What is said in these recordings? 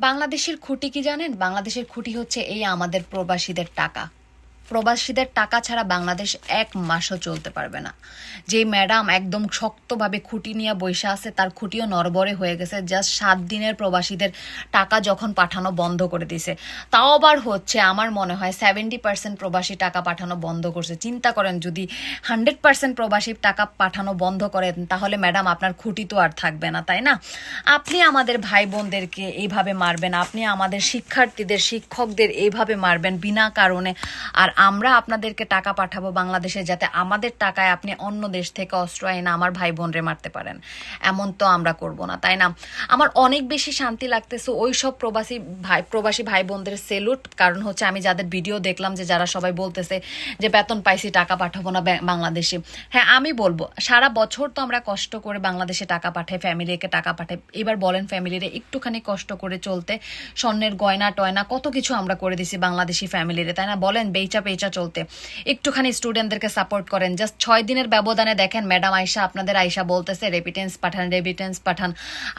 বাংলাদেশের খুঁটি কি জানেন? বাংলাদেশের খুঁটি হচ্ছে এই আমাদের প্রবাসীদের টাকা। প্রবাসীদের টাকা ছাড়া বাংলাদেশ এক মাসও চলতে পারবে না। যে ম্যাডাম একদম শক্তভাবে খুঁটি নিয়ে বসে আছে, তার খুঁটিও নরবরে হয়ে গেছে। জাস্ট সাত দিনের প্রবাসীদের টাকা যখন পাঠানো বন্ধ করে দিছে তাও আবার হচ্ছে, আমার মনে হয় সেভেন্টি পার্সেন্ট প্রবাসী টাকা পাঠানো বন্ধ করছে। চিন্তা করেন, যদি হান্ড্রেড পার্সেন্ট প্রবাসী টাকা পাঠানো বন্ধ করেন, তাহলে ম্যাডাম আপনার খুঁটি তো আর থাকবে না, তাই না? আপনি আমাদের ভাই বোনদেরকে এইভাবে মারবেন, আপনি আমাদের শিক্ষার্থীদের, শিক্ষকদের এইভাবে মারবেন বিনা কারণে। আর আমরা আপনাদেরকে টাকা পাঠাবো বাংলাদেশে যাতে আমাদের টাকায় আপনি অন্য দেশ থেকে অস্ত্র এনে আমার ভাই বোনরে মারতে পারেন। এমন তো আমরা করব না, তাই না? আমার অনেক বেশি শান্তি লাগতেছে ওই সব প্রবাসী ভাই প্রবাসী ভাই বোনদের সেলুট। কারণ হচ্ছে আমি যাদের ভিডিও দেখলাম যে যারা সবাই বলতেছে যে বেতন পাইছি, টাকা পাঠাবো না বাংলাদেশে। হ্যাঁ আমি বলব, সারা বছর তো আমরা কষ্ট করে বাংলাদেশে টাকা পাঠাই, ফ্যামিলিকে টাকা পাঠাই। এবার বলেন ফ্যামিলিরে একটুখানি কষ্ট করে চলতে স্বর্ণের গয়না টয়না কত কিছু আমরা করে দিছি বাংলাদেশি ফ্যামিলিরে, তাই না? বলেন বেচা পেচা চলতে। একটুখানি স্টুডেন্টদেরকে সাপোর্ট করেন। জাস্ট ছয় দিনের ব্যবধানে দেখেন ম্যাডাম আয়সা আপনাদের আয়সা বলতেছে রেপিটেন্স পাঠান রেপিটেন্স পাঠান।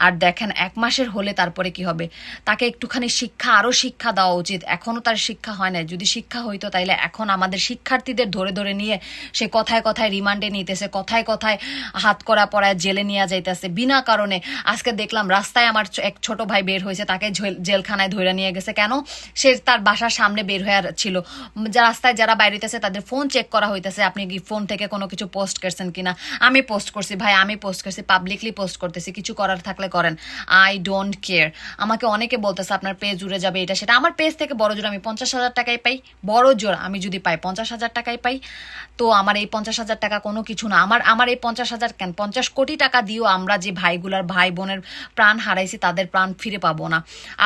আর দেখেন এক মাসের হলে তারপরে কি হবে? তাকে একটুখানি শিক্ষা আরও শিক্ষা দেওয়া উচিত। এখনও তার শিক্ষা হয় না যদি শিক্ষা হইতো তাইলে এখন আমাদের শিক্ষার্থীদের ধরে ধরে নিয়ে সে কথায় কথায় রিমান্ডে নিতেছে কথায় কথায় হাত করা পড়ায় জেলে নিয়ে যাইতেছে। বিনা কারণে আজকে দেখলাম রাস্তায় আমার এক ছোট ভাই বের হয়েছে তাকে জেলখানায় ধরে নিয়ে গেছে। কেন? সে তার বাসার সামনে বের হয়ে ছিল। উম, যা রাস্তায় যারা বাইরেতেছে, তাদের ফোন চেক করা হইতেছে, আপনি কি ফোন থেকে কোনো কিছু পোস্ট করছেন কিনা? আমি পোস্ট করছি, ভাই, আমি পোস্ট করছি পাবলিকলি পোস্ট করতেছি, কিছু করার থাকলে করেন। আই ডোন্ট কেয়ার আমাকে অনেকে বলতেছে, আপনার পেজ উড়ে যাবে, এটা সেটা। আমার পেজ থেকে বড় জোর আমি পঞ্চাশ হাজার টাকাই পাই। বড় জোর আমি যদি পাই, পঞ্চাশ হাজার টাকাই পাই। তো আমার এই পঞ্চাশ হাজার টাকা কোনো কিছু না। আমার আমার এই পঞ্চাশ হাজার কেন? পঞ্চাশ কোটি টাকা দিয়েও আমরা যে ভাইগুলার ভাই বোনের প্রাণ হারাইছি, তাদের প্রাণ ফিরে পাবো না।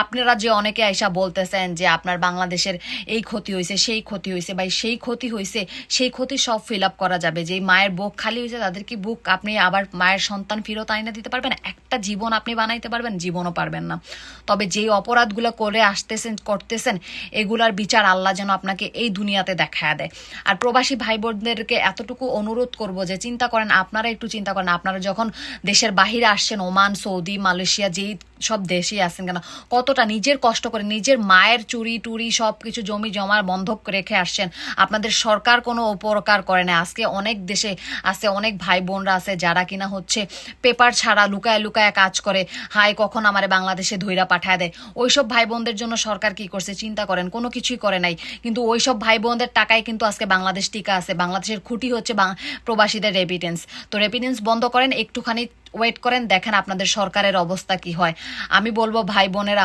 আপনারা যে অনেকে আইসা বলতেছেন যে, আপনার বাংলাদেশের এই ক্ষতি হয়েছে সেই ক্ষতি হয়েছে ভাই সেই ক্ষতি হয়েছে, সেই ক্ষতি সব ফিল আপ করা যাবে। যে মায়ের বুক খালি হয়েছে, তাদের কি বুক আপনি আবার মায়ের সন্তান ফেরত আইনা দিতে পারবেন? একটা জীবন আপনি বানাইতে পারবেন, জীবনও পারবেন না। তবে যেই অপরাধগুলো করে আসতেছেন, করতেছেন, এগুলার বিচার আল্লাহ যেন আপনাকে এই দুনিয়াতে দেখা দেয়। আর প্রবাসী ভাই বোনদেরকে এতটুকু অনুরোধ করব যে, চিন্তা করেন, আপনারা একটু চিন্তা করেন, আপনারা যখন দেশের বাহিরে আসছেন, ওমান, সৌদি, মালয়েশিয়া, যেই সব দেশেই আছেন কেন, কতটা নিজের কষ্ট করে নিজের মায়ের চুরি টুরি সব কিছু জমি জমার বন্ধক রেখে আসছেন। আপনাদের সরকার কোনো উপকার করে না। আজকে অনেক দেশে আছে, অনেক ভাই বোনরা আছে যারা কিনা হচ্ছে পেপার ছাড়া লুকায় লুকায় কাজ করে। হাই কখন আমার বাংলাদেশে ধৈরা পাঠায় দেয়। ওইসব ভাই বোনদের জন্য সরকার কি করছে চিন্তা করেন, কোনো কিছুই করে নাই। কিন্তু ওইসব ভাই বোনদের টাকায় কিন্তু আজকে বাংলাদেশ টিকা আছে। বাংলাদেশের খুঁটি হচ্ছে প্রবাসীদের রেপিটেন্স তো রেপিটেন্স বন্ধ করেন, একটুখানি ওয়েট করেন, দেখেন আপনাদের সরকারের অবস্থা কি হয়। আমি বলব ভাই বোনেরা